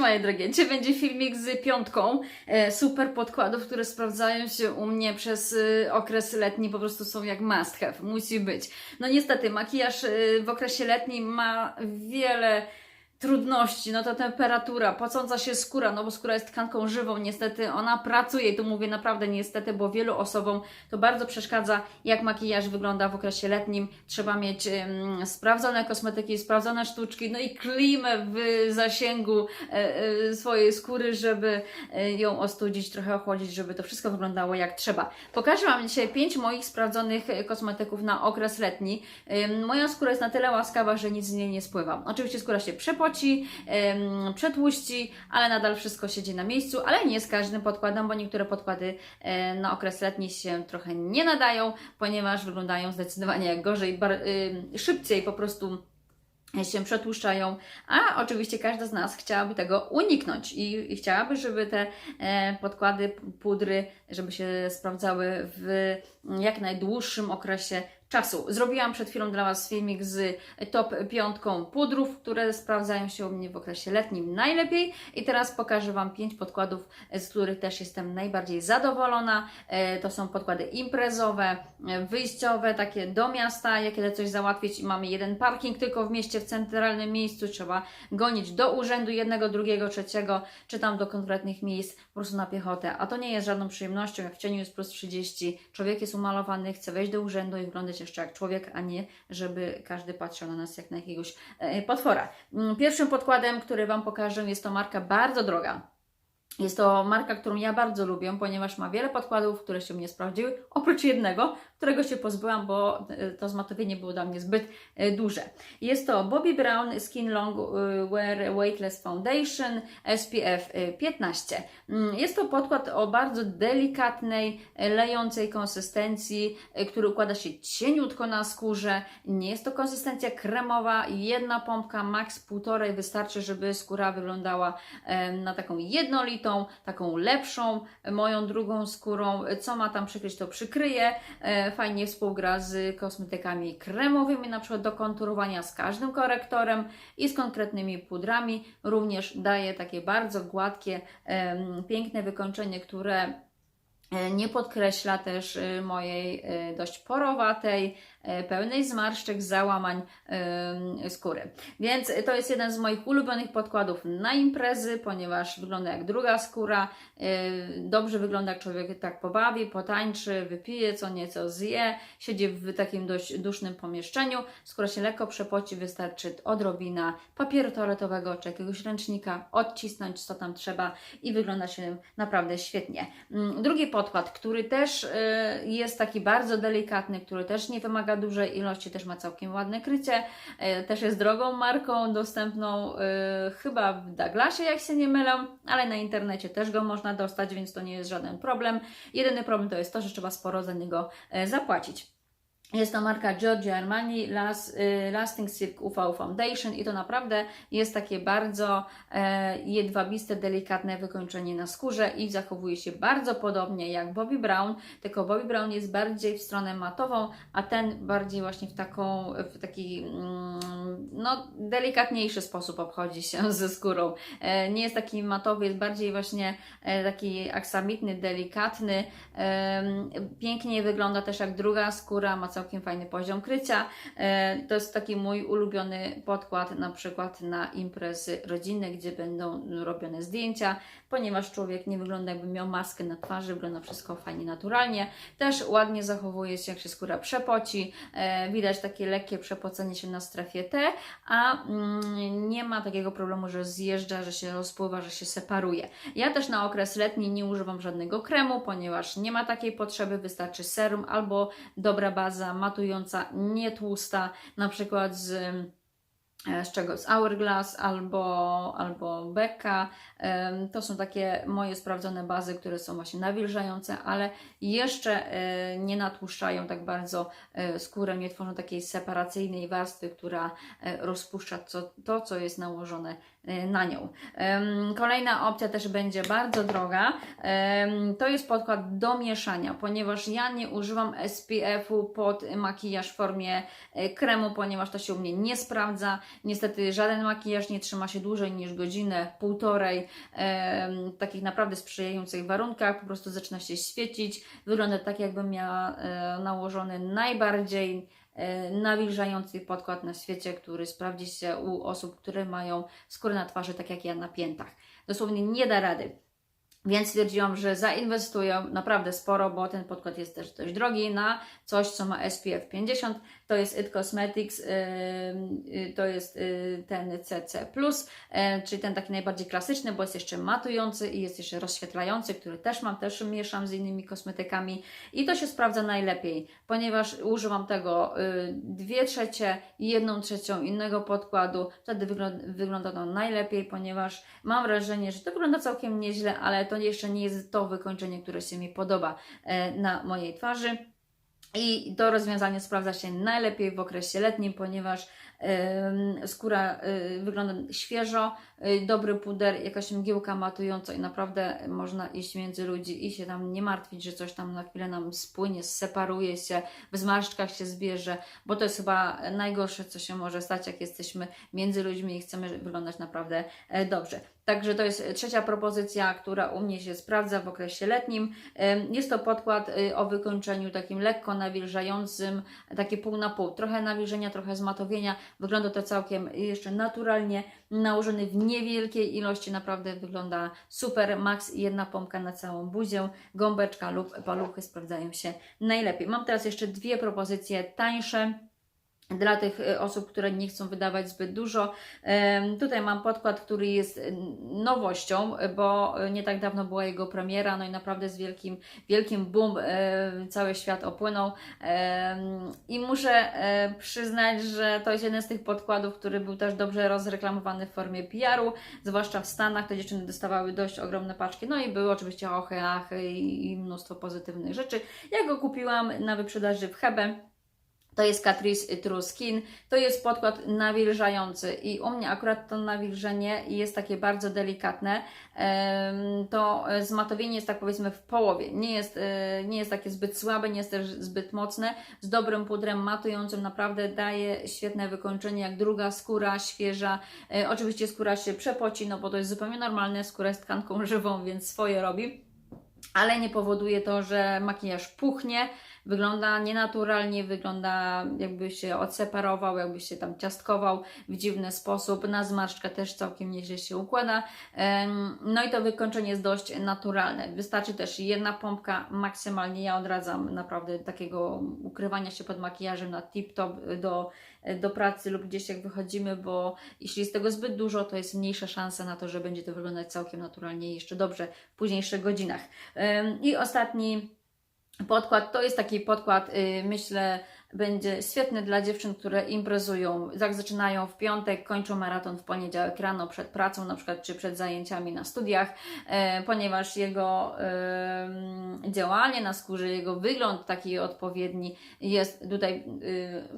moje drogie, dzisiaj będzie filmik z piątką e, super podkładów, które sprawdzają się u mnie przez e, okres letni, po prostu są jak must have, musi być. No niestety, makijaż e, w okresie letnim ma wiele trudności, no to temperatura, pocąca się skóra, no bo skóra jest tkanką żywą, niestety ona pracuje i tu mówię naprawdę niestety, bo wielu osobom to bardzo przeszkadza, jak makijaż wygląda w okresie letnim. Trzeba mieć sprawdzone kosmetyki, sprawdzone sztuczki, no i klimę w zasięgu e, e, swojej skóry, żeby e, ją ostudzić, trochę ochłodzić, żeby to wszystko wyglądało jak trzeba. Pokażę Wam dzisiaj pięć moich sprawdzonych kosmetyków na okres letni. Moja skóra jest na tyle łaskawa, że nic z niej nie spływa. Oczywiście skóra się em, przetłuści, ale nadal wszystko siedzi na miejscu, ale nie z każdym podkładem, bo niektóre podkłady e, na okres letni się trochę nie nadają, ponieważ wyglądają zdecydowanie gorzej, bar, y, szybciej po prostu się przetłuszczają, a oczywiście każda z nas chciałaby tego uniknąć i, i chciałaby, żeby te e, podkłady, pudry, żeby się sprawdzały w jak najdłuższym okresie czasu. Zrobiłam przed chwilą dla Was filmik z top piątką pudrów, które sprawdzają się u mnie w okresie letnim najlepiej i teraz pokażę Wam pięć podkładów, z których też jestem najbardziej zadowolona. E, To są podkłady imprezowe, e, wyjściowe, takie do miasta, jak kiedy coś załatwić i mamy jeden parking tylko w mieście, w centralnym miejscu, trzeba gonić do urzędu jednego, drugiego, trzeciego, czy tam do konkretnych miejsc, po prostu na piechotę. A to nie jest żadną przyjemnością, jak w cieniu jest plus 30, człowiek jest umalowany, chce wejść do urzędu i jeszcze jak człowiek, a nie żeby każdy patrzył na nas jak na jakiegoś e, potwora. Mm, Pierwszym podkładem, który Wam pokażę, jest to marka bardzo droga. Jest to marka, którą ja bardzo lubię, ponieważ ma wiele podkładów, które się mnie sprawdziły, oprócz jednego, którego się pozbyłam, bo e, to zmatowienie było dla mnie zbyt e, duże. Jest to Bobbi Brown Skin Long e, Wear Weightless Foundation SPF e, 15. Mm, Jest to podkład o bardzo delikatnej, lejącej konsystencji, który układa się cieniutko na skórze. Nie jest to konsystencja kremowa, jedna pompka, maks półtorej wystarczy, żeby skóra wyglądała na taką jednolitą, taką lepszą, e, moją drugą skórą. E, Co ma tam przykryć, to przykryje. E, Fajnie współgra z kosmetykami kremowymi, na przykład do konturowania z każdym korektorem i z konkretnymi pudrami. Również daje takie bardzo gładkie, em, piękne wykończenie, które e, nie podkreśla też e, mojej e, dość porowatej, e, pełnej zmarszczek, załamań skóry. Więc to jest jeden z moich ulubionych podkładów na imprezy, ponieważ wygląda jak druga skóra. e, Dobrze wygląda, jak człowiek tak pobawi, potańczy, wypije co nieco, zje, siedzi w takim dość dusznym pomieszczeniu. Skóra się lekko przepoci, wystarczy odrobina papieru toaletowego czy jakiegoś ręcznika, odcisnąć co tam trzeba i wygląda się naprawdę świetnie. Mm, Drugi podkład, który też e, jest taki bardzo delikatny, który też nie wymaga dużej ilości, też ma całkiem ładne krycie, e, też jest drogą marką, dostępną e, chyba w Douglasie, jak się nie mylę, ale na internecie też go można dostać, więc to nie jest żaden problem. Jedyny problem to jest to, że trzeba sporo za niego e, zapłacić. Jest to marka Giorgio Armani Las, y, Lasting Silk UV Foundation i to naprawdę jest takie bardzo e, jedwabiste, delikatne wykończenie na skórze i zachowuje się bardzo podobnie jak Bobbi Brown, tylko Bobbi Brown jest bardziej w stronę matową, a ten bardziej właśnie w taką, w taki mm, no, delikatniejszy sposób obchodzi się ze skórą. E, nie jest taki matowy, jest bardziej właśnie e, taki aksamitny, delikatny. Pięknie wygląda też jak druga skóra, ma całkiem fajny poziom krycia. E, To jest taki mój ulubiony podkład na przykład na imprezy rodzinne, gdzie będą robione zdjęcia, ponieważ człowiek nie wygląda jakby miał maskę na twarzy, wygląda wszystko fajnie, naturalnie. Też ładnie zachowuje się, jak się skóra przepoci. E, Widać takie lekkie przepocenie się na strefie T, a mm, nie ma takiego problemu, że zjeżdża, że się rozpływa, że się separuje. Ja też na okres letni nie używam żadnego kremu, ponieważ nie ma takiej potrzeby, wystarczy serum albo dobra baza matująca, nie tłusta, na przykład z e, z czego? Z Hourglass albo, albo Becca. Em, To są takie moje sprawdzone bazy, które są właśnie nawilżające, ale jeszcze e, nie natłuszczają tak bardzo e, skórę, nie tworzą takiej separacyjnej warstwy, która rozpuszcza co, to, co jest nałożone na nią. Kolejna opcja też będzie bardzo droga. To jest podkład do mieszania, ponieważ ja nie używam SPF-u pod makijaż w formie e, kremu, ponieważ to się u mnie nie sprawdza. Niestety żaden makijaż nie trzyma się dłużej niż godzinę, półtorej, w takich naprawdę sprzyjających warunkach, po prostu zaczyna się świecić, wygląda tak jakbym miała e, nałożony najbardziej nawilżający podkład na świecie, który sprawdzi się u osób, które mają skórę na twarzy tak jak ja na piętach. Dosłownie nie da rady. Więc stwierdziłam, że zainwestuję naprawdę sporo, bo ten podkład jest też dość drogi na coś, co ma SPF 50. To jest It Cosmetics, yy, yy, to jest yy, ten CC+, czyli ten taki najbardziej klasyczny, bo jest jeszcze matujący i jest jeszcze rozświetlający, który też mam, też mieszam z innymi kosmetykami i to się sprawdza najlepiej, ponieważ używam tego yy, dwie trzecie i jedną trzecią innego podkładu, wtedy wygląda to najlepiej, ponieważ mam wrażenie, że to wygląda całkiem nieźle, ale to jeszcze nie jest to wykończenie, które się mi podoba e, na mojej twarzy. I to rozwiązanie sprawdza się najlepiej w okresie letnim, ponieważ skóra y, wygląda świeżo, y, dobry puder, jakaś mgiełka matująca i naprawdę można iść między ludzi i się tam nie martwić, że coś tam na chwilę nam spłynie, separuje się, w zmarszczkach się zbierze, bo to jest chyba najgorsze, co się może stać, jak jesteśmy między ludźmi i chcemy wyglądać naprawdę e, dobrze. Także to jest trzecia propozycja, która u mnie się sprawdza w okresie letnim. Jest to podkład y, o wykończeniu takim lekko nawilżającym, takie pół na pół. Trochę nawilżenia, trochę zmatowienia. Wygląda to całkiem jeszcze naturalnie, nałożony w niewielkiej ilości. Naprawdę wygląda super. Max jedna pompka na całą buzię. Gąbeczka lub paluchy sprawdzają się najlepiej. Mam teraz jeszcze dwie propozycje tańsze dla tych y, osób, które nie chcą wydawać zbyt dużo. Tutaj mam podkład, który jest y, nowością, bo y, nie tak dawno była jego premiera, no i naprawdę z wielkim, wielkim boom cały świat opłynął. I muszę e, przyznać, że to jest jeden z tych podkładów, który był też dobrze rozreklamowany w formie PR-u, zwłaszcza w Stanach. Te dziewczyny dostawały dość ogromne paczki, no i były oczywiście ochy, achy i mnóstwo pozytywnych rzeczy. Ja go kupiłam na wyprzedaży w Hebe. To jest Catrice True Skin. To jest podkład nawilżający i u mnie akurat to nawilżenie jest takie bardzo delikatne. To zmatowienie jest tak powiedzmy w połowie. Nie jest, e, nie jest takie zbyt słabe, nie jest też zbyt mocne. Z dobrym pudrem matującym naprawdę daje świetne wykończenie, jak druga skóra, świeża. E, Oczywiście skóra się przepoci, no bo to jest zupełnie normalne. Skóra jest tkanką żywą, więc swoje robi ale nie powoduje to, że makijaż puchnie, wygląda nienaturalnie, wygląda jakby się odseparował, jakby się tam ciastkował w dziwny sposób. Na zmarszczkę też całkiem nieźle się układa. No i to wykończenie jest dość naturalne. Wystarczy też jedna pompka maksymalnie. Ja odradzam naprawdę takiego ukrywania się pod makijażem na tip-top do, do pracy lub gdzieś jak wychodzimy, bo jeśli jest tego zbyt dużo, to jest mniejsza szansa na to, że będzie to wyglądać całkiem naturalnie i jeszcze dobrze w późniejszych godzinach. I ostatni podkład to jest taki podkład, y, myślę, będzie świetny dla dziewczyn, które imprezują, jak zaczynają w piątek, kończą maraton w poniedziałek rano przed pracą, na przykład, czy przed zajęciami na studiach, e, ponieważ jego działanie na skórze, jego wygląd taki odpowiedni jest tutaj, y,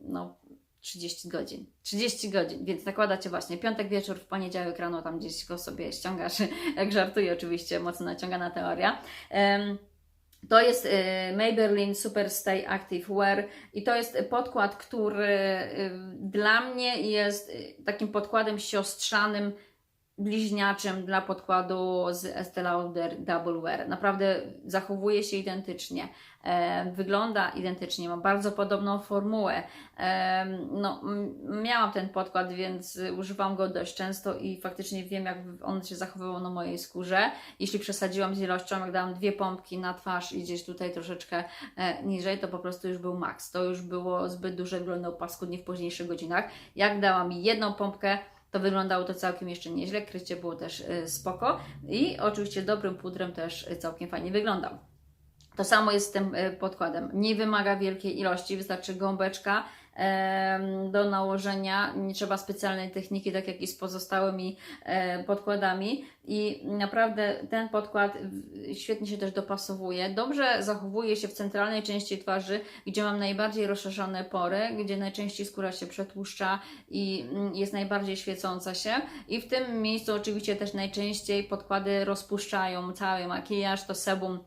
no, 30 godzin. 30 godzin, więc nakładacie właśnie piątek wieczór, w poniedziałek rano tam gdzieś go sobie ściągasz, jak żartuję oczywiście, mocno naciągana teoria. To jest y, Maybelline Super Stay Active Wear i to jest podkład, który y, dla mnie jest y, takim podkładem siostrzanym, bliźniaczym dla podkładu z Estee Lauder Double Wear. Naprawdę zachowuje się identycznie, e, wygląda identycznie, ma bardzo podobną formułę. E, no, miałam ten podkład, więc używam go dość często i faktycznie wiem, jak on się zachowywał na mojej skórze. Jeśli przesadziłam z ilością, jak dałam dwie pompki na twarz i gdzieś tutaj troszeczkę e, niżej, to po prostu już był maks. To już było zbyt duże, wyglądał paskudnie w późniejszych godzinach. Jak dałam jedną pompkę, to wyglądało to całkiem jeszcze nieźle, krycie było też y, spoko i oczywiście dobrym pudrem też całkiem fajnie wyglądał. To samo jest z tym y, podkładem. Nie wymaga wielkiej ilości, wystarczy gąbeczka do nałożenia. Nie trzeba specjalnej techniki, tak jak i z pozostałymi podkładami. I naprawdę ten podkład świetnie się też dopasowuje. Dobrze zachowuje się w centralnej części twarzy, gdzie mam najbardziej rozszerzone pory, gdzie najczęściej skóra się przetłuszcza i mm, jest najbardziej świecąca się. I w tym miejscu oczywiście też najczęściej podkłady rozpuszczają cały makijaż, to sebum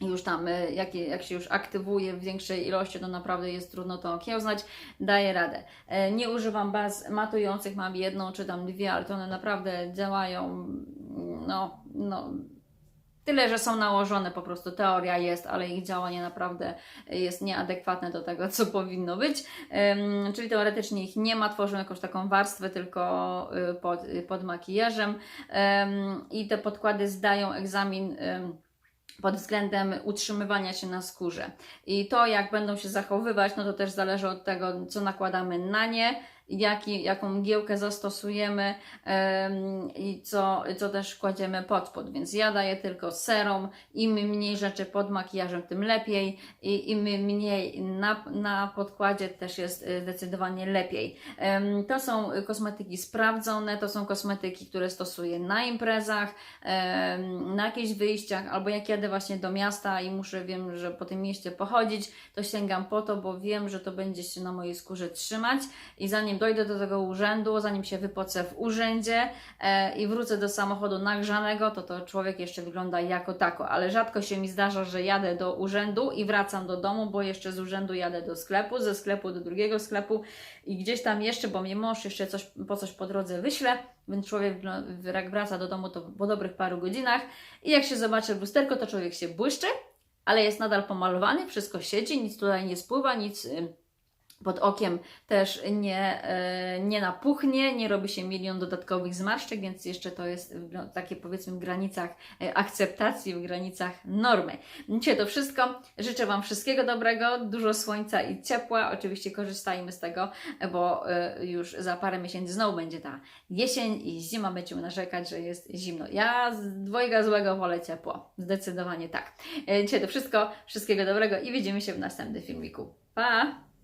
już tam, y, jak, jak się już aktywuje w większej ilości, to naprawdę jest trudno to okiełznać, daję radę. E, Nie używam baz matujących, mam jedną czy tam dwie, ale to one naprawdę działają, no, no, Tyle, że są nałożone, po prostu teoria jest, ale ich działanie naprawdę jest nieadekwatne do tego, co powinno być. Czyli teoretycznie ich nie ma, tworzą jakąś taką warstwę tylko y, pod, y, pod makijażem i te podkłady zdają egzamin. Pod względem utrzymywania się na skórze. I to, jak będą się zachowywać, no to też zależy od tego, co nakładamy na nie, jaki, jaką mgiełkę zastosujemy em, i co, co też kładziemy pod spód. Więc ja daję tylko serum. Im mniej rzeczy pod makijażem, tym lepiej. I im mniej na, na podkładzie też jest y, zdecydowanie lepiej. To są kosmetyki sprawdzone, to są kosmetyki, które stosuję na imprezach, na jakichś wyjściach, albo jak jadę właśnie do miasta i muszę, wiem, że po tym mieście pochodzić, to sięgam po to, bo wiem, że to będzie się na mojej skórze trzymać i zanim dojdę do tego urzędu, zanim się wypocę w urzędzie e, i wrócę do samochodu nagrzanego, to to człowiek jeszcze wygląda jako tako, ale rzadko się mi zdarza, że jadę do urzędu i wracam do domu, bo jeszcze z urzędu jadę do sklepu, ze sklepu do drugiego sklepu i gdzieś tam jeszcze, bo mnie mąż jeszcze coś, po coś po drodze wyśle, więc człowiek jak wraca do domu to po dobrych paru godzinach i jak się zobaczy lusterko, to człowiek się błyszczy, ale jest nadal pomalowany, wszystko siedzi, nic tutaj nie spływa, nic pod okiem też nie, e, nie napuchnie, nie robi się milion dodatkowych zmarszczek, więc jeszcze to jest no, takie powiedzmy w granicach e, akceptacji, w granicach normy. Dzisiaj to wszystko. Życzę Wam wszystkiego dobrego, dużo słońca i ciepła. Oczywiście korzystajmy z tego, bo e, już za parę miesięcy znowu będzie ta jesień i zima, będziemy narzekać, że jest zimno. Ja z dwojga złego wolę ciepło. Zdecydowanie tak. Dzisiaj to wszystko. Wszystkiego dobrego i widzimy się w następnym filmiku. Pa!